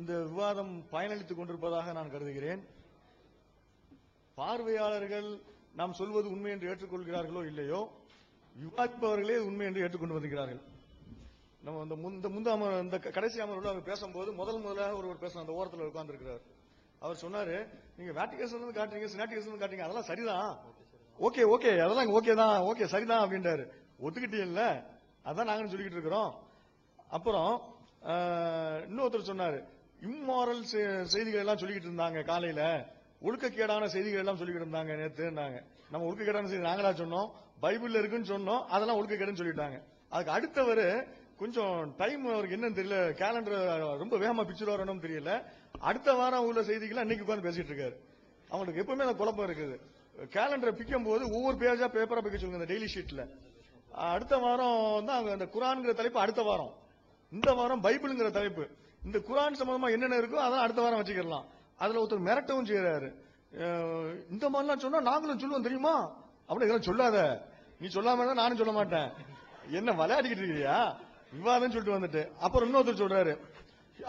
இந்த விவாதம் பயனளித்துக் கொண்டிருப்பதாக நான் கருதுகிறேன். பார்வையாளர்கள் நாம் சொல்வது உண்மை என்று ஏற்றுக்கொள்கிறார்களோ இல்லையோ விவாதிப்பவர்களே உண்மை என்று ஏற்றுக்கொண்டு வருகிறார்கள். நம்ம இந்த முந்த முந்த அமர் இந்த கடைசி அமர்வில் அவர் பேசும்போது முதல் முதலாக ஒருவர் பேசணும் அந்த ஓரத்தில் உட்கார்ந்துருக்கிறார். அவர் சொன்னாரு நீங்க வேட்டிகேஷன் இருந்து காட்டுறீங்க சினாட்டிகேஷன் இருந்து காட்டுறீங்க அதெல்லாம் சரிதான். ஓகே ஓகே அதெல்லாம் ஓகே தான் ஓகே சரிதான் அப்படின்றாரு. ஒத்துக்கிட்டீங்கல்ல அதான் நாங்கன்னு சொல்லிக்கிட்டு இருக்கிறோம். அப்புறம் இன்னொருத்தர் சொன்னாரு இம்மாரல் செய்திகள் எல்லாம் சொல்லிக்கிட்டு இருந்தாங்க காலையில. ஒழுக்கக்கேடான செய்திகள் எல்லாம் சொல்லிக்கிட்டு இருந்தாங்க நேத்துனாங்க நம்ம ஒழுக்கக்கேடான செய்தி நாங்களா சொன்னோம் பைபிள்ல இருக்குன்னு சொன்னோம் அதெல்லாம் ஒழுக்கக்கேடுன்னு சொல்லிட்டாங்க. அதுக்கு அடுத்தவர் கொஞ்சம் டைம் அவருக்கு என்னன்னு தெரியல கேலண்டர் ரொம்ப வேகமா பிக்சர் வரணும்னு தெரியல. அடுத்த வாரம் உள்ள செய்திகளை அன்னைக்கு உட்காந்து பேசிட்டு இருக்காரு. அவங்களுக்கு எப்பவுமே அந்த குழப்பம் இருக்குது. கேலண்டரை பிக்கும் போது ஒவ்வொரு பேஜா பேப்பரா பிக்க சொல்லுங்க இந்த டெய்லி ஷீட்ல. அடுத்த வாரம் தான் அந்த குரான்ங்கிற தலைப்பு அடுத்த வாரம். இந்த வாரம் பைபிள்ங்கிற தலைப்பு. இந்த குரான் சம்பந்தமா என்னென்ன இருக்கோ அதெல்லாம் அடுத்த வாரம் வச்சுக்கலாம் அதுல ஒருத்தர் மிரட்டவும் செய்யறாரு இந்த மாதிரிலாம் சொன்னா நாங்களும் சொல்லுவோம் தெரியுமா? அப்படி இதெல்லாம் சொல்லாத. நீ சொல்லாம தான் நானும் சொல்ல மாட்டேன். என்ன விளையாடிக்கிட்டு இருக்கியா விவாதம் சொல்லிட்டு வந்துட்டு. அப்புறம் இன்னொருத்தர் சொல்றாரு.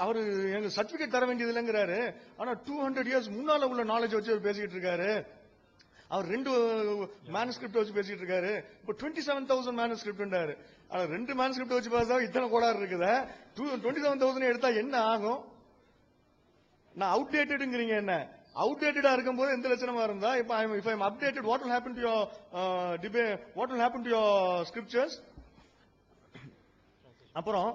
அவரு எங்க சர்டிபிகேட் தர வேண்டியது இல்லைங்கிறாரு. ஆனா டூ ஹண்ட்ரட் இயர்ஸ் முன்னால உள்ள நாலேஜ் வச்சு அவர் பேசிக்கிட்டு இருக்காரு. அவர் ரெண்டு மேனுஸ்கிரிப்ட் வச்சு பேசிட்டு இருக்காரு. இப்போ டுவெண்ட்டி செவன் தௌசண்ட் மேனுஸ்கிரிப்ட்ன்றாரு ஆனா ரெண்டு மேன்ஸ்கிரிப்ட் வச்சு பார்த்தா இத்தனை கோடாறு இருக்குது. டூ டுவெண்ட்டி செவன் தௌசண்ட் எடுத்தா என்ன ஆகும்? நான் அவுடேட்டடுங்கிறீங்க என்ன? அவுடேட்டடா இருக்கும்போது எந்த லட்சணமா இருந்தா? இப்ப I if I'm am updated what will happen to your டிபே what will happen to your scriptures அப்புறம்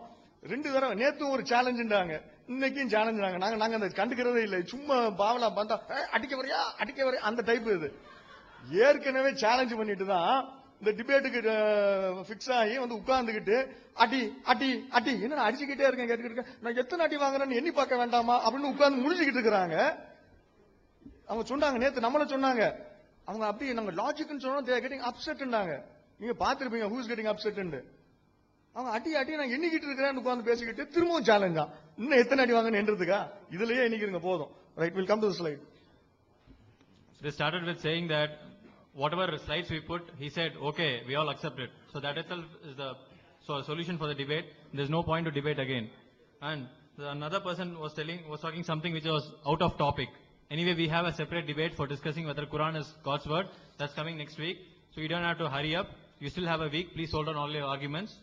ரெண்டு தடவை நேற்று ஒரு சேலஞ்சுன்றாங்க இன்னைக்கும் சேலஞ்சுறாங்க நாங்க நாங்க அந்த கண்டுக்கிறதே இல்லை. சும்மா பாவலா பார்த்தா அடிக்க வரையா? அடிக்க வரையா? அந்த டைப் இது. ஏற்கனவே சேலஞ்சு பண்ணிட்டு தான் இந்த டிபேட்டுக்கு ஃபிக்ஸ் ஆகி வந்து உட்கார்ந்துக்கிட்டு அடி அடி அடி என்ன அடிச்சுக்கிட்டே இருக்கேன் கேட்டுக்கிட்டு இருக்கேன். நான் எத்தனை அடி வாங்குறேன்னு எண்ணி பார்க்க வேண்டாமா? அப்படின்னு உட்கார்ந்து முடிஞ்சுக்கிட்டு இருக்கிறாங்க. அவங்க சொன்னாங்க நேற்று நம்மள சொன்னாங்க. அவங்க அப்படி நாங்க லாஜிக்னு சொன்னோம் கெட்டிங் அப்செட்னாங்க நீங்க பார்த்துருப்பீங்க ஹூஸ் கெட்டிங் அப்செட்னு அவங்க அடி அடி நான் எண்ணிக்கிட்டு இருக்கிறேன்னு உட்காந்து பேசிக்கிட்டு திரும்பவும் சேலஞ்சா இன்னும் எத்தனை அடி வாங்கன்னு என்றதுக்கா இதுலயே எண்ணிக்கிறீங்க போதும். Right will come to slide They started with saying that whatever slides we put, he said, okay, we all accept it. So that itself is the so solution for the debate. There's no point to debate again. And another person was telling, was talking something which was out of topic. Anyway, we have a separate debate for discussing whether Quran is God's word. That's coming next week. So you don't have to hurry up. You still have a week. Please hold on all your arguments.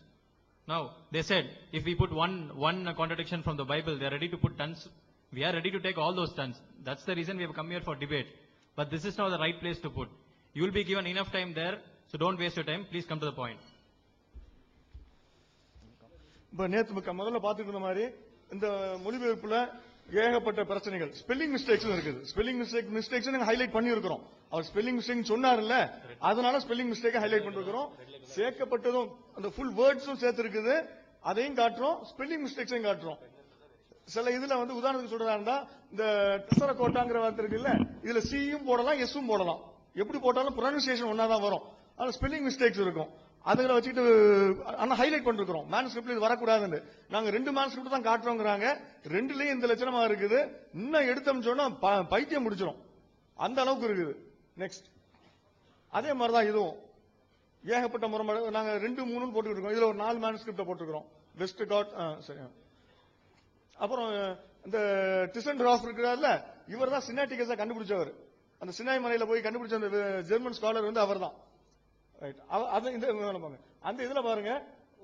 Now, they said, if we put one, one contradiction from the Bible, they are ready to put tons. We are ready to take all those tons. That's the reason we have come here for debate. But this is not the right place to put. You will be given enough time there, so don't waste your time. Please come to the point. நேத்து முதல்ல பாத்துட்டு இருந்த மாதிரி இந்த மொழிபெயர்ப்புல ஏகப்பட்ட பிரச்சனைகள். Spelling mistakes இருக்குது. ஸ்பெல்லிங் மிஸ்டேக் மிஸ்டேக்ஸ் நாங்க ஹைலைட் பண்ணியிருக்கிறோம். அவர் ஸ்பெல்லிங் மிஸ்டேக் சொன்னார்ல அதனால ஸ்பெல்லிங் மிஸ்டேக் ஹைலைட் பண்ணிருக்கிறோம். சேர்க்கப்பட்டதும் அந்த ஃபுல் வேர்ட்ஸும் சேர்த்திருக்குது. அதையும் காட்டுறோம் ஸ்பெல்லிங் மிஸ்டேக்ஸையும் காட்டுறோம். சில இதுல வந்து உதாரணத்துக்கு சொல்றதா இருந்தா இந்த டெசர கோட்டாங்கிற வார்த்தை இருக்குல்ல இதுல சியும் போடலாம் எஸ்ஸும் போடலாம். எப்படி போட்டாலும் ப்ரொனன்சியேஷன் ஒன்றா தான் வரும். ஆனா ஸ்பெல்லிங் மிஸ்டேக்ஸ் இருக்கும். அதுகளை வச்சுட்டு ஆனால் ஹைலைட் பண்ணிருக்கிறோம். மேனுஸ்கிரிப்ட்ல இது வரக்கூடாதுன்னு. நாங்கள் ரெண்டு மேன்ஸ்கிரிப்ட் தான் காட்டுறோங்கிறாங்க. ரெண்டுலேயும் இந்த லட்சணமா இருக்குது. இன்னும் எடுத்தோம்னு சொன்னால் ப- பைத்தியம் முடிச்சிடும் அந்த அளவுக்கு இருக்குது. நெக்ஸ்ட் அதே மாதிரி தான் இதுவும். ஏகப்பட்ட முறைப்பாடு நாங்கள் ரெண்டு மூணுன்னு போட்டுக்கிட்டு இருக்கோம் இதில் ஒரு நாலு மேனுஸ்கிரிப்ட போட்டுக்கிறோம். வெஸ்ட் காட் சரி. அப்புறம் இந்த டிசன் ராஃப் இருக்கிறார்ல இவர் தான் சினாட்டிகஸா கண்டுபிடிச்சவர். அந்த சினாய் மலையில போய் கண்டுபிடிச்ச அந்த ஜெர்மன் ஸ்காலர் வந்து அவர் தான் ரைட் அது இந்த அந்த இதுல பாருங்க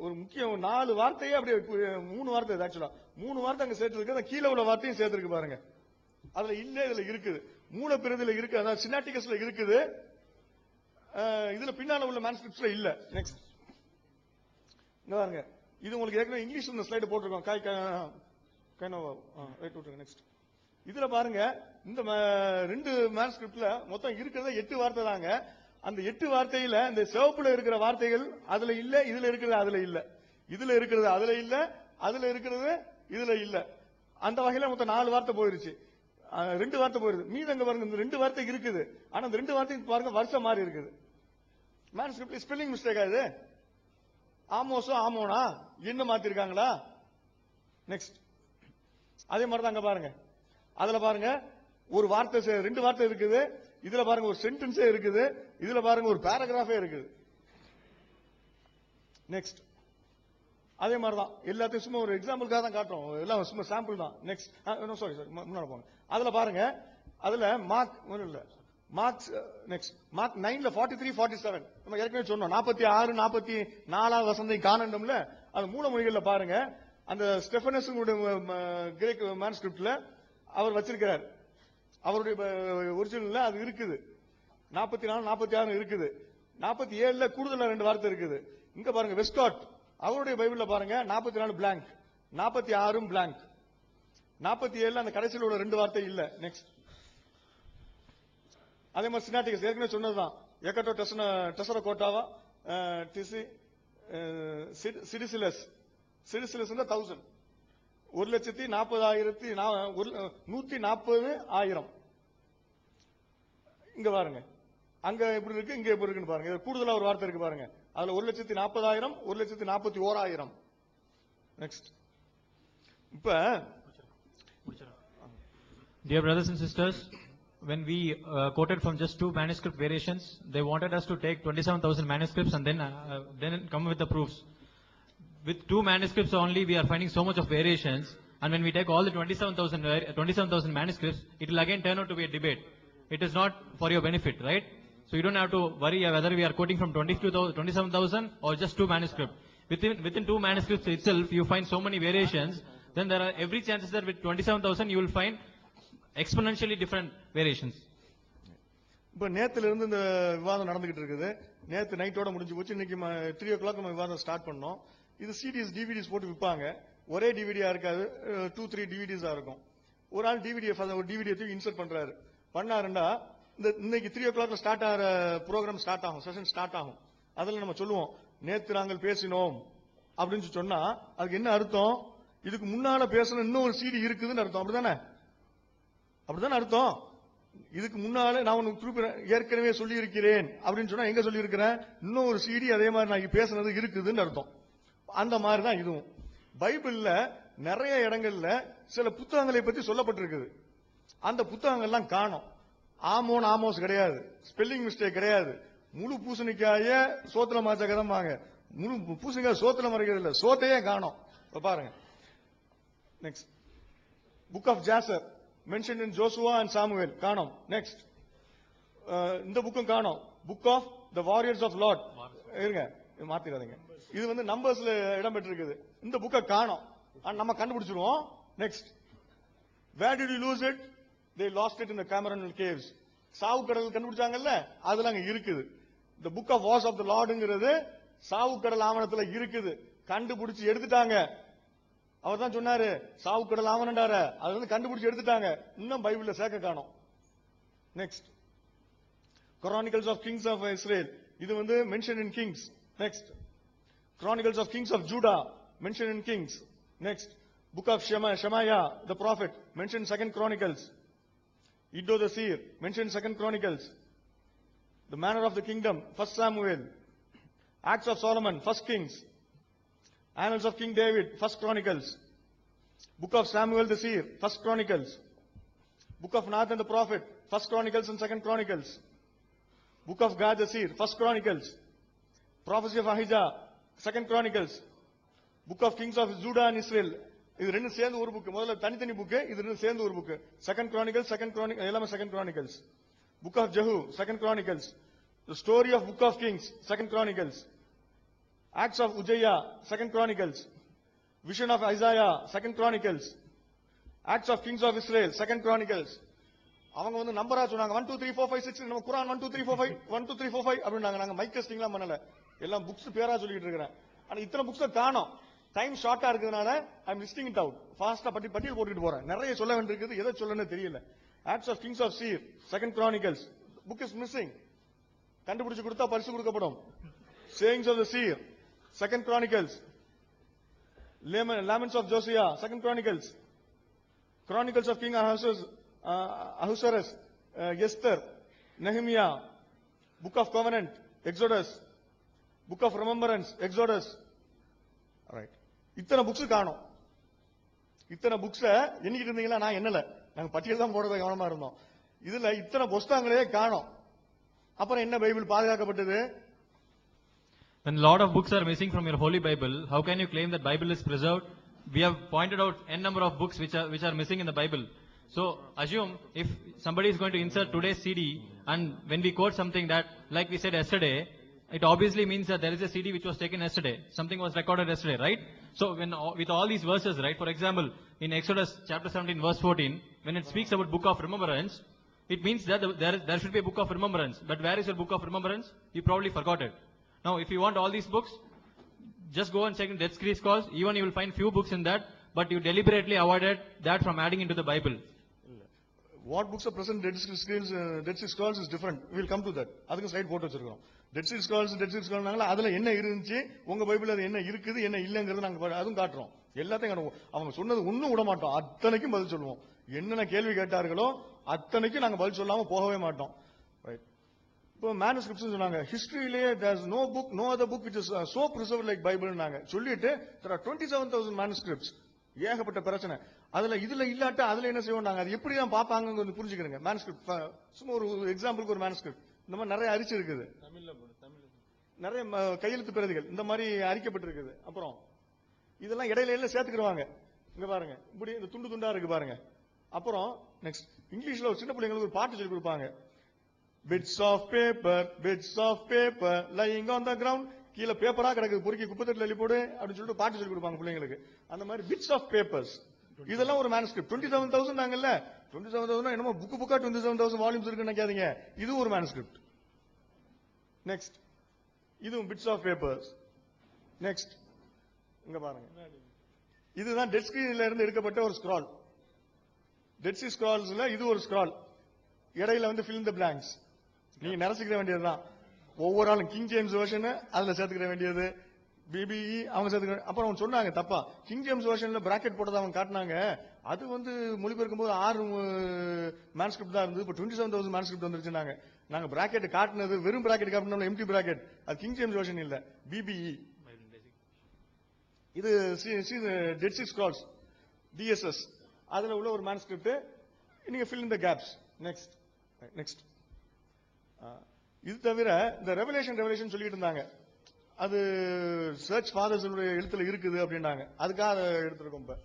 ஒரு முக்கியம் நாலு வார்த்தையே அப்படியே மூணு வார்த்தை ஆக்சுவலா மூணு வார்த்தை அங்க சேர்த்துருக்கு அந்த கீழே உள்ள வார்த்தையும் சேர்த்திருக்கு பாருங்க. அதுல இல்ல இதுல இருக்குது. மூல பிரதியில இருக்கு அதாவது சினாட்டிகஸ்ல இருக்குது. இதுல பின்னால உள்ள மேன்ஸ்கிரிப்ட்ஸ்ல இல்ல. நெக்ஸ்ட் இங்க பாருங்க. இது உங்களுக்கு ஏற்கனவே இங்கிலீஷ் இந்த ஸ்லைடு போட்டிருக்கோம். காய் கைனோவா ரைட் விட்டுருங்க நெக்ஸ்ட் இதுல பாருங்க இந்த ரெண்டு மேன்ஸ்கிரிப்ட்ல மொத்தம் இருக்கிறத எட்டு வார்த்தை தாங்க. அந்த எட்டு வார்த்தையில இந்த சிவப்புல இருக்கிற வார்த்தைகள் அதுல இல்ல இதுல இருக்கிறது அதுல இல்ல. இதுல இருக்கிறது அதுல இல்ல அதுல இருக்கிறது இதுல இல்ல. அந்த வகையில மொத்தம் நாலு வார்த்தை போயிருச்சு. ரெண்டு வார்த்தை போயிருது. மீதங்க பாருங்க இந்த ரெண்டு வார்த்தை இருக்குது. ஆனா இந்த ரெண்டு வார்த்தைக்கு பாருங்க வருஷம் மாறி இருக்குது. மேன்ஸ்கிரிப்ட் ஸ்பெல்லிங் மிஸ்டேக் ஆகுது ஆமோசோ ஆமோனா? என்ன மாத்திருக்காங்களா? நெக்ஸ்ட் அதே மாதிரி தான் அங்க பாருங்க. அதுல பாருங்க ஒரு வார்த்தை ரெண்டு வார்த்தை இருக்குது. இதுல பாருங்க ஒரு சென்டென்ஸே இருக்குது. இதுல பாருங்க ஒரு பேராகிராஃபே இருக்குது. நெக்ஸ்ட் அதே மாதிரி தான் எல்லாத்தையும் சும்மா ஒரு எக்ஸாம்பிளுக்காக தான் காட்டுறோம். எல்லாம் சும்மா சாம்பிள் தான். நெக்ஸ்ட் சாரி சாரி முன்னாடி போங்க. அதுல பாருங்க அதுல மார்க் இல்ல. மார்க்ஸ் நெக்ஸ்ட் மார்க் நைன்ல ஃபார்ட்டி த்ரீ ஃபார்ட்டி செவன் நம்ம ஏற்கனவே சொன்னோம். நாற்பத்தி ஆறு நாற்பத்தி நாலாவது வசந்தை காணண்டம்ல அது மூல மொழிகளில் பாருங்க. அந்த ஸ்டெஃபனஸ் கிரேக் மேன்ஸ்கிரிப்ட்ல அவர் வச்சிருக்கிறார். அவருடைய ஒரிஜினல்ல அது இருக்குது. நாற்பத்தி நாலு நாற்பத்தி ஆறு இருக்குது. நாற்பத்தி ஏழுல கூடுதலா ரெண்டு வார்த்தை இருக்குது. இங்க பாருங்க வெஸ்காட். அவருடைய பைபிள்ல பாருங்க நாற்பத்தி நாலு பிளாங்க் நாற்பத்தி ஆறும் பிளாங்க் நாற்பத்தி ஏழுல அந்த கடைசியில் உள்ள ரெண்டு வார்த்தை இல்ல. நெக்ஸ்ட் அதே மாதிரி சினாட்டிக்ஸ் ஏற்கனவே சொன்னதுதான். ஏக்கட்டோ டெசன டெசர கோட்டாவா டிசி சிடிசிலஸ். சிடிசிலஸ் தௌசண்ட் ஒரு லட்சத்தி நாற்பதாயிரத்தி நா- ஒரு நூத்தி நாற்பது ஆயிரம். இங்க பாருங்க. அங்க எப்படி இருக்கு? இங்க எப்படி இருக்குன்னு பாருங்க. இது கூடுதலா ஒரு வார்த்தை இருக்கு பாருங்க. அதுல ஒரு லட்சத்தி நாற்பதாயிரம் ஒரு லட்சத்தி நாற்பத்தி ஓராயிரம். நெக்ஸ்ட் இப்ப Dear brothers and sisters, when we uh, quoted from just two manuscript variations, they wanted us to take 27,000 manuscripts and then, uh, then come with the proofs. With two manuscripts only, we are finding so much of variations. And when we take all the 27,000 27, manuscripts, it will again turn out to be a debate. It is not for your benefit, right? So you don't have to worry whether we are quoting from 27,000 or just two manuscripts. Within, within two manuscripts itself, you find so many variations, then there are every chances that with 27,000 you will find exponentially different variations. இப்போ நேத்துல இருந்து இந்த விவாதம் நடந்துகிட்டு இருக்குது நேத்து நைட்டோட முடிஞ்சு போச்சு இன்னைக்கு த்ரீ ஓ கிளாக் நம்ம விவாதம் ஸ்டார்ட் பண்ணோம் இது சிடிஎஸ் டிவிடிஸ் போட்டு விற்பாங்க ஒரே டிவிடியா இருக்காது. டூ த்ரீ டிவிடிஸா இருக்கும். ஒரு ஆள் டிவிடியை ஒரு டிவிடியை தூக்கி இன்சர்ட் பண்றாரு. பண்ணாருண்டா இந்த இன்னைக்கு த்ரீ ஓ கிளாக்ல ஸ்டார்ட் ஆகிற ப்ரோக்ராம் ஸ்டார்ட் ஆகும். செஷன் ஸ்டார்ட் ஆகும். அதில் நம்ம சொல்லுவோம் நேத்து நாங்கள் பேசினோம். அப்படின்னு சொல்லி சொன்னா அதுக்கு என்ன அர்த்தம்? இதுக்கு முன்னால இன்னும் ஒரு சீடி இருக்குதுன்னு அர்த்தம். அப்படிதானே அப்படிதானே அர்த்தம்? இதுக்கு முன்னால நான் உனக்கு குறிப்பிட- ஏற்கனவே சொல்லி இருக்கிறேன் அப்படின்னு சொன்னா எங்க சொல்லி இருக்கிறேன் இன்னும் ஒரு சீடி அதே மாதிரி நான் பேசுனது இருக்குதுன்னு அர்த்தம். அந்த மாதிரி தான் இதுவும். பைபிள்ல நிறைய இடங்கள்ல சில புத்தகங்களை பத்தி சொல்லப்பட்டிருக்குது. அந்த புத்தகங்கள்லாம் காணோம். ஆமோன் ஆமோஸ் கிடையாது. ஸ்பெல்லிங் மிஸ்டேக் கிடையாது. முழு பூசணிக்காய சோத்துல மாச்ச கதம்பாங்க முழு பூசணிக்காய் சோத்துல மறைக்கிறது இல்லை. சோத்தையே காணோம். இப்போ பாருங்க. Next book of Jasher mention in Joshua and Samuel காணோம். நெக்ஸ்ட் இந்த புக்கும் காணோம். Book of the warriors of Lord இருங்க மாத்திடாதீங்க இது வந்து நம்பர்ஸ்ல இடம் பெற்றிருக்குது இந்த புக்கை காணோம். நம்ம கண்டுபிடிச்சிருவோம். Next where did you lose it they lost it in Qumran caves சாவு கடல் கண்டுபிடிச்சாங்கல்ல? அதுல அங்க இருக்குது. இந்த book of wars of the லார்டுங்கிறது சாவு கடல் ஆவணத்துல இருக்குது. கண்டுபிடிச்சு எடுத்துட்டாங்க. அவர் தான் சொன்னாரு சாவு கடல் ஆவணண்டார அது வந்து கண்டுபிடிச்சு எடுத்துட்டாங்க. இன்னும் பைபிள்ல சேர்க்க காணும். Next Chronicles of Kings of Israel இது வந்து mention in Kings next Chronicles of Kings of Judah mentioned in Kings. Next Book of Shema, Shemaiah the prophet mentioned Second Chronicles. Iddo the seer mentioned Second Chronicles. The manner of the kingdom First Samuel. Acts of Solomon First Kings. Annals of King David First Chronicles. Book of Samuel the seer First Chronicles. Book of Nathan the prophet First Chronicles and Second Chronicles. Book of Gad the seer, First Chronicles. Prophecy of Ahijah, second Chronicles book of Kings of Judah and Israel இது ரெண்டு சேர்ந்து ஒரு book முதல்ல தனித்தனி book இது ரெண்டு சேர்ந்து ஒரு book second Chronicle second chronic எல்லாமே second Chronicles book of Jehu second Chronicles the story of book of Kings second Chronicles acts of Uzziah second Chronicles vision of Isaiah second Chronicles acts of Kings of Israel second Chronicles அவங்க வந்து நம்பரா சொன்னாங்க. One two three four five six நம்ம குரான் one two three four five one two three four five அப்படின்னாங்க. நாங்கள் mic டெஸ்டிங்லாம் பண்ணல. எல்லாம் books பேரா சொல்லிட்டு இருக்கிறேன். ஆனா இத்தனை புக்ஸ் காணும். டைம் ஷார்ட்டா இருக்கிறதுனால ஐம் லிஸ்டிங் இட் அவுட் ஃபாஸ்டா பட்டி பட்டியல் போட்டுட்டு போறேன். நிறைய சொல்ல வேண்டியிருக்குது. எதை சொல்லணும்னு தெரியல. Acts of Kings of seer second Chronicles book is missing கண்டுபிடிச்சு கொடுத்தா பரிசு கொடுக்கப்படும். Sayings of the seer second Chronicles laments of Josiah second Chronicles Chronicles of king Ahasuerus Esther Nehemiah book of covenant Exodus book of remembrance Exodus right இத்தனை books காணும் இத்தனை புக்ஸ எண்ணிக்கிட்டு இருந்தீங்களா நான் என்னல நாங்க பட்டியல் தான் போடுறத கவனமா இருந்தோம் இதுல இத்தனை புஸ்தகங்களே காணும் அப்புறம் என்ன பைபிள் பாதுகாக்கப்பட்டது When a lot of books are missing from your Holy Bible, how can you claim that Bible is preserved? We have pointed out n number of books which are, which are missing in the Bible. So assume if somebody is going to insert today's CD and when we quote something that, like we said yesterday, it obviously means that there is a CD which was taken yesterday. Something was recorded yesterday, right? So when, all- with all these verses, right, for example, in Exodus chapter 17 verse 14, when it speaks about book of remembrance, it means that the- there, is- there should be a book of remembrance. But where is your book of remembrance? You probably forgot it. Now, if you want all these books, just go and check in Dead Sea Scrolls. Even you will find few books in that, but you deliberately avoided that from adding into the Bible. What books present dead screens dead sea scrolls is different will come to that அதுக்கு slide போட்டு வச்சிருக்கோம் dead sea scrolls dead sea ஸ்கால்னால அதுல என்ன இருந்துச்சு? உங்க Bible அது என்ன இருக்குது என்ன இல்லைங்கிறது நாங்க அதுவும் காட்டுறோம். எல்லாத்தையும் காட்டுவோம் அவங்க சொன்னது ஒன்றும் விட மாட்டோம். அத்தனைக்கும் பதில் சொல்லுவோம். என்னென்ன கேள்வி கேட்டார்களோ அத்தனைக்கும் நாங்க பதில் சொல்லாம போகவே மாட்டோம். ரைட் இப்போ மேனுஸ்கிரிப்ட்ஸ் சொன்னாங்க. ஹிஸ்டரியிலே there's no book no other book which is so preserve like பைபிள்னாங்க சொல்லிட்டு there are twenty seven thousand manuscripts ஏகப்பட்ட பிரச்சனை. அதுல இதுல இல்லாட்ட அதுல என்ன செய்வோம் நாங்க? அது எப்படி தான் பார்ப்பாங்க புரிஞ்சுக்கிறேங்க. மேனுஸ்கிரிப்ட் சும்மா ஒரு எக்ஸாம்பிளுக்கு ஒரு மேனுஸ்கிரிப்ட் இந்த மாதிரி நிறைய அரிச்சு இருக்குது. நிறைய கையெழுத்து பிரதிகள். இந்த மாதிரி அரிக்கப்பட்டிருக்குது. அப்புறம் இதெல்லாம் இடையில எல்லாம் சேர்த்துக்கிடுவாங்க. இங்க பாருங்க. இப்படி இந்த துண்டு துண்டா இருக்கு பாருங்க. அப்புறம் நெக்ஸ்ட் இங்கிலீஷ்ல ஒரு சின்ன பிள்ளைங்களுக்கு ஒரு பாட்டு சொல்லி கொடுப்பாங்க. Bits of paper bits of paper lying on the ground கீழே பேப்பரா கிடக்குது. பொறுக்கி குப்பத்தட்டில் எழுதி போடு அப்படின்னு சொல்லிட்டு பாட்டு சொல்லி கொடுப்பாங்க பிள்ளைங்களுக்கு. அந்த மாதிரி பிட்ஸ் ஆஃப் பேப்பர்ஸ் இதெல்லாம் ஒரு மேனுஸ்கிரிப்ட் டுவெண்ட்டி செவன் தௌசண்ட் நாங்கல்ல டுவெண்ட்டி செவன் தௌசண்ட் என்னமோ புக்கு புக்கா டுவெண்ட்டி செவன் தௌசண்ட் வால்யூம்ஸ் இருக்குன்னு நினைக்காதீங்க. இது ஒரு மேனுஸ்கிரிப்ட் நெக்ஸ்ட் இதுவும் பிட்ஸ் ஆஃப் பேப்பர்ஸ் நெக்ஸ்ட் இங்க பாருங்க. இதுதான் டெட் ஸ்கிரீன்ல இருந்து எடுக்கப்பட்ட ஒரு ஸ்க்ரால் டெட் சி ஸ்க்ரால்ஸ்ல இது ஒரு ஸ்க்ரால் இடையில வந்து fill in the blanks. நீங்க நிரசிக்கிற வேண்டியதுதான். ஒவ்வொரு ஆளும் கிங் ஜேம்ஸ் வெர்ஷன் அதுல சேர்த்துக்கிற வேண்டியது. பிபிஇ அவங்க சேர்த்து அப்புறம் அவங்க சொன்னாங்க தப்பா. கிங் ஜேம்ஸ் வெர்ஷன்ல பிராக்கெட் போட்டதை அவங்க காட்டினாங்க. அது வந்து மொழிபெயர்க்கும் போது ஆறு மேன்ஸ்கிரிப்ட் தான் இருந்தது. இப்போ டுவெண்ட்டி செவன் தௌசண்ட் மேன்ஸ்கிரிப்ட் வந்துருச்சுனாங்க நாங்க பிராக்கெட் காட்டினது வெறும் பிராக்கெட் காட்டினோம் எம்டி பிராக்கெட் அது கிங் ஜேம்ஸ் வெர்ஷன் இல்ல. பிபிஇ இது டெட் சிக்ஸ் ஸ்க்ரால்ஸ் டிஎஸ்எஸ் அதுல உள்ள ஒரு மேன்ஸ்கிரிப்ட் நீங்க ஃபில் இந்த கேப்ஸ் நெக்ஸ்ட் நெக்ஸ்ட் இது தவிர இந்த ரெவலேஷன் ரெவலேஷன் சொல்லிட்டு இருந்தாங்க. அது சர்ச் ஃபாதர்ஸ் எழுத்துல இருக்குது அப்படின்னாங்க அதுக்காக அதை எடுத்திருக்கோம் இப்ப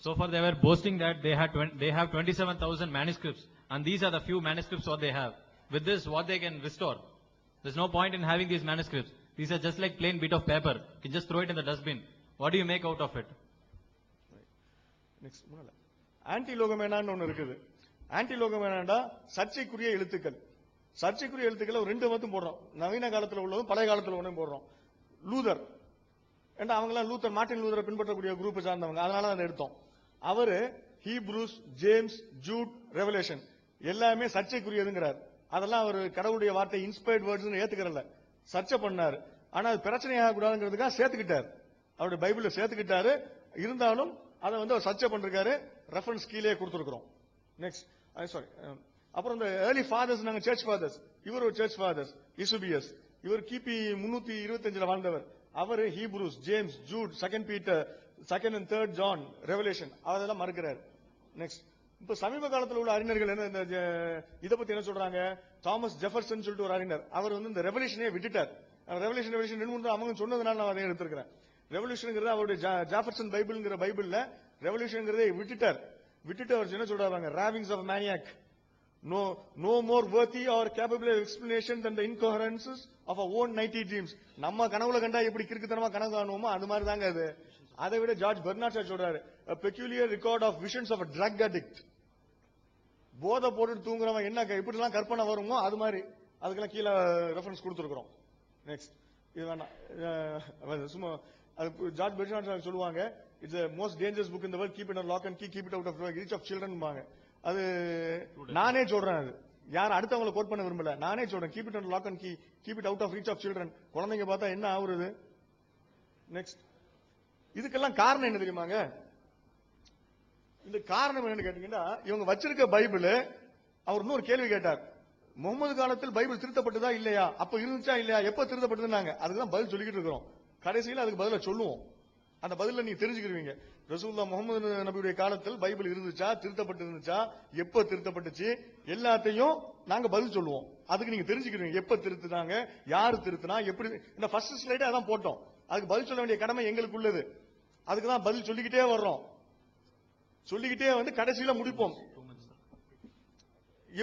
So far they were boasting that they had 20, they have 27,000 manuscripts and these are the few manuscripts what they have. With this what they can restore. There's no point in having these manuscripts. These are just like plain bit of paper. You can just throw it in the dustbin. What do you make out of it? Next anti லோகமேனான்னு ஒண்ணு இருக்குது anti லோகமேனாண்டா சர்ச்சைக்குரிய எழுத்துக்கள் சர்ச்சைக்குரிய எழுத்துக்களை ரெண்டு மட்டும் போடுறோம். நவீன காலத்தில் உள்ளதும் பழைய காலத்தில் ஒன்றும் போடுறோம். லூதர். ஏன்னா அவங்களாம் லூத்தர் மார்ட்டின் லூதரை பின்பற்றக்கூடிய குரூப் சார்ந்தவங்க. அதனால தான் எடுத்தோம். அவர் ஹீப்ரூஸ் ஜேம்ஸ் ஜூட் ரெவலேஷன். எல்லாமே சர்ச்சைக்குரியதுங்கிறார். அதெல்லாம் அவர் கடவுளுடைய வார்த்தை இன்ஸ்பயர்ட் வேர்ட்ஸ் ஏத்துக்கிறல சர்ச்சை பண்ணார். ஆனா அது பிரச்சனையாக கூடாதுங்கிறதுக்காக சேர்த்துக்கிட்டார். அவருடைய பைபிள்ல சேர்த்துக்கிட்டாரு. இருந்தாலும் அதை வந்து அவர் சர்ச்சை பண்ணிருக்காரு. ரெஃபரன்ஸ் கீழே கொடுத்துருக்கிறோம். நெக்ஸ்ட் சாரி அப்புறம் இந்த ஏர்லி ஃபாதர்ஸ் நாங்க சர்ச் ஃபாதர்ஸ் இவர் ஒரு சர்ச் ஃபாதர்ஸ் இசுபியஸ் இவர் கிபி முன்னூத்தி இருபத்தஞ்சுல வாழ்ந்தவர். அவர் Hebrews James Jude second Peter second and third John Revelation அதெல்லாம் மறுக்கிறார். நெக்ஸ்ட் இப்ப சமீப காலத்தில் உள்ள அறிஞர்கள் என்ன இந்த ஜ- இத பத்தி என்ன சொல்றாங்க? தாமஸ் ஜெஃபர்சன் சொல்லிட்டு ஒரு அறிஞர். அவர் வந்து இந்த ரெவலேஷனே விட்டுட்டார். ரெவலேஷன் ரெவலேஷன் ரெண்டு மூணு அவங்க சொன்னதுனால நான் அதை எடுத்திருக்கிறேன். ரெவல்யூஷனுங்கிறது அவருடைய ஜா- ஜாஃபர்சன் பைபிள்ங்கிற பைபிள்ல ரெவல்யூஷனுங்கிறதை விட்டுட்டார். விட்டுட்டு அவர் என்ன சொல்றாங்க ravings of maniac no no more worthy or capable of explanation than the incoherences of our own nighty dreams. நம்ம கனவுல கண்டா எப்படி கிறுக்குத்தனமா கனவு காணுவோமோ அது மாதிரி தாங்க அது. அதை விட ஜார்ஜ் பெர்னாட் சொல்றாரு a peculiar record of visions of a drug addict. போதை போட்டு தூங்குறவன் என்ன இப்படிலாம் கற்பனை வருமோ அது மாதிரி. அதுக்கெல்லாம் கீழே ரெஃபரன்ஸ் கொடுத்துருக்குறோம். நெக்ஸ்ட் இது வேணாம். சும்மா அது ஜார்ஜ் பெர்னாட் சொல்லுவாங்க இட்ஸ் மோஸ்ட் டேஞ்சரஸ் புக் இந்த world keep in lock and key keep it out of reach of children அது நானே சொல்றேன் அது. யார் அடுத்தவங்களை கோட் பண்ண விரும்பல. நானே சொல்றேன். Keep it lock and key keep it out of reach of children குழந்தைங்க பார்த்தா என்ன ஆகுறது நெக்ஸ்ட் இதுக்கெல்லாம் காரணம் என்ன தெரியுமாங்க? இந்த காரணம் என்னன்னு கேட்டீங்கன்னா இவங்க வச்சிருக்க பைபிள் அவர் இன்னொரு கேள்வி கேட்டார். முகமது காலத்தில் பைபிள் திருத்தப்பட்டதா இல்லையா? அப்ப இருந்துச்சா இல்லையா? எப்ப திருத்தப்பட்டதுன்னாங்க. அதுக்கு தான் பதில் சொல்லிக்கிட்டு இருக்கிறோம். கடைசியில் அதுக்கு பதில சொல்லுவோம். அந்த பதில நீங்க தெரிஞ்சுக்கிருவீங்க. ரசூல்லா முகமது நபியுடைய காலத்தில் பைபிள் இருந்துச்சா திருத்தப்பட்டு இருந்துச்சா எப்ப திருத்தப்பட்டுச்சு எல்லாத்தையும் நாங்க பதில் சொல்லுவோம். அதுக்கு நீங்க தெரிஞ்சுக்கிருவீங்க. எப்ப திருத்துனாங்க யாரு திருத்தினா எப்படி இந்த ஃபர்ஸ்ட் ஸ்லைடே அதான் போட்டோம். அதுக்கு பதில் சொல்ல வேண்டிய கடமை எங்களுக்கு உள்ளது. அதுக்கு தான் பதில் சொல்லிக்கிட்டே வர்றோம். சொல்லிக்கிட்டே வந்து கடைசியில முடிப்போம்.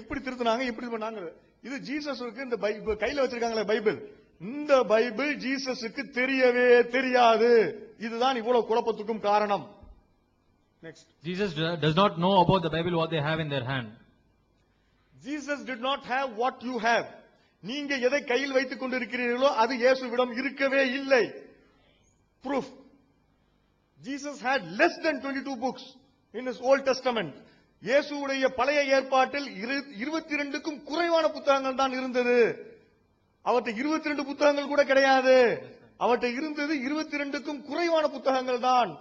எப்படி திருத்தினாங்க எப்படி பண்ணாங்க. இது ஜீசஸுக்கு இந்த பைபிள் கையில வச்சிருக்காங்களே பைபிள். இந்த பைபிள் ஜீசஸுக்கு தெரியவே தெரியாது. இதுதான் இவ்வளவு குழப்பத்துக்கும் காரணம். Next do- does not know about the Bible what they have in their hand. Jesus did not have what you have நீங்க எதை கையில் வைத்துக் கொண்டிருக்கிறீர்களோ அது இயேசுவிடம் இருக்கவே இல்லை. Proof Jesus had less then twenty two books in is old testament இயேசுவுடைய பழைய ஏற்பாட்டில் இருபத்தி ரெண்டுக்கும் குறைவான புத்தகங்கள் தான் இருந்தது. அவர்கிட்ட இருபத்தி ரெண்டு புத்தகங்கள் கூட கிடையாது. அவர்கிட்ட இருந்தது இருபத்தி ரெண்டுக்கும் குறைவான புத்தகங்கள் தான்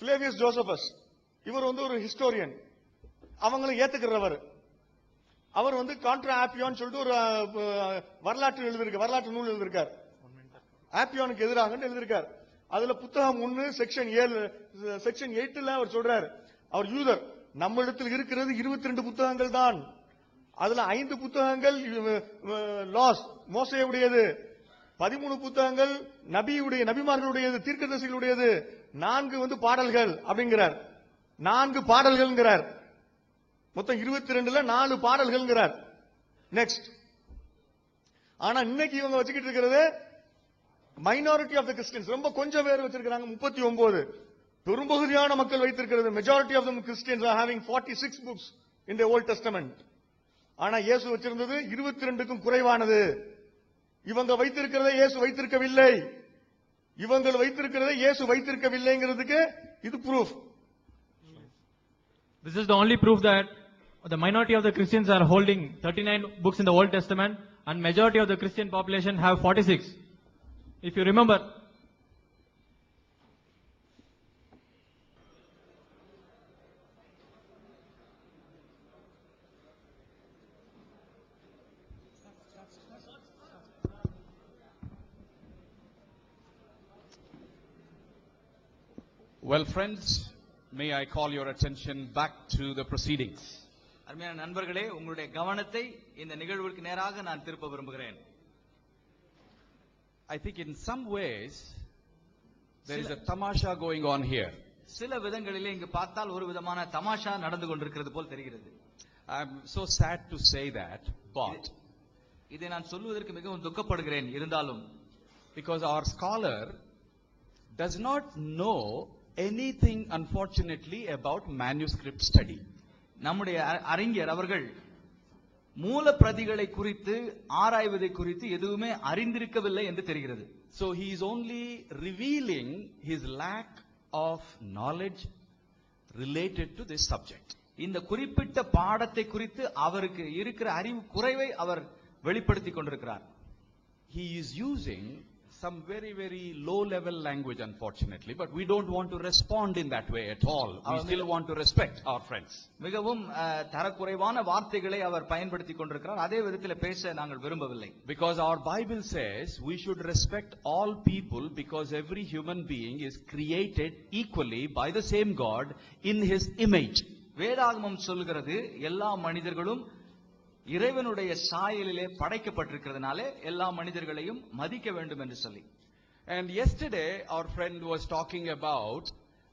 பிளேவியஸ் ஜோசபஸ் இவர் வந்து ஒரு ஹிஸ்டோரியன் அவங்களை ஏத்துக்கிறவர். அவர் வந்து கான்ட்ரா ஆப்பியான்னு சொல்லிட்டு ஒரு வரலாற்று எழுதியிருக்க வரலாற்று நூல் எழுதியிருக்கார். ஆப்பியானுக்கு எதிராக எழுதியிருக்கார். அதுல புத்தகம் ஒன்னு செக்ஷன் ஏழு செக்ஷன் எயிட்ல அவர் சொல்றாரு. அவர் யூதர் நம்மிடத்தில் இருக்கிறது இருபத்தி ரெண்டு புத்தகங்கள் தான் அதுல ஐந்து புத்தகங்கள் லாஸ் மோசையுடையது. பதிமூணு புத்தகங்கள் நபியுடைய நபிமார்களுடையது தீர்க்கதரிசிகளுடையது. நான்கு வந்து பாடல்கள் அப்படிங்கிறார். நான்கு பாடல்கள்ங்கிறார். மொத்தம் இருபத்தி ரெண்டுல நாலு பாடல்கள்ங்கிறார். நெக்ஸ்ட் ஆனா இன்னைக்கு இவங்க வச்சுக்கிட்டு இருக்கிறது மைனாரிட்டி ஆஃப் த கிறிஸ்டியன்ஸ் ரொம்ப கொஞ்சம் பேர் வச்சிருக்கிறாங்க முப்பத்தி ஒன்பது பெரும்பகுதியான மக்கள் வைத்திருக்கிறது majority of them Christians are having forty six books in the old testament ஆனா இயேசு வச்சிருந்தது இருபத்தி ரெண்டுக்கும் குறைவானது. இவங்க வைத்திருக்கிறதை இயேசு வைத்திருக்கவில்லை இவங்கள் வைத்திருக்கிறதை இயேசு வைத்திருக்கவில்லைங்கிறதுக்கு இது proof This is the only proof that the minority of the Christians are holding 39 books in the Old Testament and majority of the Christian population have 46. If you remember, Well, friends, may I call your attention back to the proceedings. அருமையான நண்பர்களே உங்களுடைய கவனத்தை இந்த நிகழ்வுக்கு நேராக நான் திருப்ப விரும்புகிறேன் I think in some ways, there is a tamasha going on here. சில விதங்களிலே இங்கு பார்த்தால் ஒரு விதமான தமாஷா நடந்து கொண்டிருக்கிறது போல் தெரிகிறது I'm so sad to say that, but இதை நான் சொல்வதற்கு மிகவும் துக்கப்படுகிறேன் இருந்தாலும் because our scholar does not know anything, unfortunately, about manuscript study. நம்முடைய அ- அறிஞர் அவர்கள் மூல பிரதிகளை குறித்து ஆராய்வதை குறித்து எதுவுமே அறிந்திருக்கவில்லை என்று தெரிகிறது. So he is only revealing his lack of knowledge related to this subject இந்த குறிப்பிட்ட பாடத்தை குறித்து அவருக்கு இருக்கிற அறிவு குறைவை அவர் வெளிப்படுத்திக் கொண்டிருக்கிறார். He is using some very, very low level language, unfortunately, but we don't want to respond in that way at all. We still want to respect our friends. மிகவும் தரக்குறைவான வார்த்தைகளை அவர் பயன்படுத்திக் கொண்டிருக்கிறார் அதே விதத்தில் பேச நாங்கள் விரும்பவில்லை Because our Bible says we should respect all people because every human being is created equally by the same God in his image. வேதாகமம் சொல்கிறது எல்லா மனிதர்களும் இறைவனுடைய சாயலிலே படைக்கப்பட்டிருக்கிறதுனாலே எல்லா மனிதர்களையும் மதிக்க வேண்டும் என்று சொல்லி And yesterday, our friend was talking about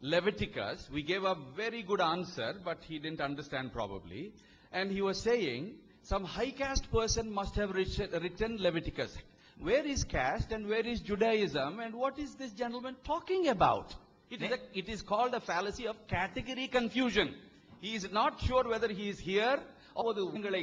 Leviticus. We gave a very good answer, but he didn't understand probably. And he was saying, some high caste person must have writ- written Leviticus. Where is caste and where is Judaism and what is this gentleman talking about? It is, a, it is called a fallacy of category confusion. He is not sure whether he is here அப்போது உங்களை